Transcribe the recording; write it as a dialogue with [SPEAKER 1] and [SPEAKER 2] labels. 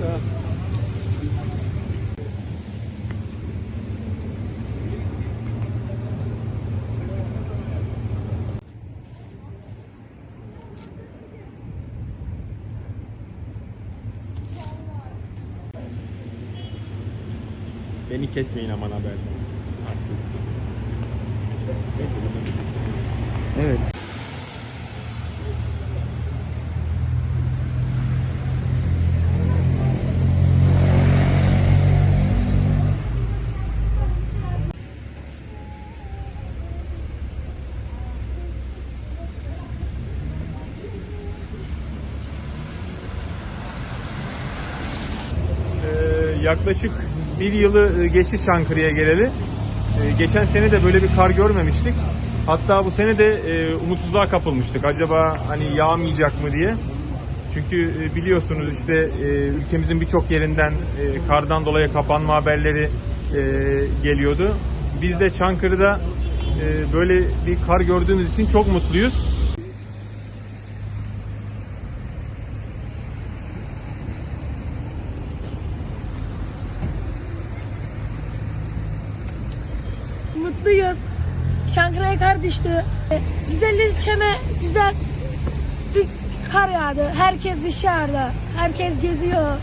[SPEAKER 1] da. Beni kesmeyin aman haber. Neyse bunu.
[SPEAKER 2] Evet.
[SPEAKER 1] Yaklaşık bir yılı e, geçti Çankırı'ya geleli. Ee, geçen sene de böyle bir kar görmemiştik. Hatta bu sene de e, umutsuzluğa kapılmıştık. Acaba hani yağmayacak mı diye. Çünkü e, biliyorsunuz işte e, ülkemizin birçok yerinden e, kardan dolayı kapanma haberleri e, geliyordu. Biz de Çankırı'da e, böyle bir kar gördüğümüz için çok mutluyuz.
[SPEAKER 3] Mutluyuz. Çankırı'ya kar düştü. Güzel ilçeme güzel bir kar yağdı. Herkes dışarıda. Herkes geziyor.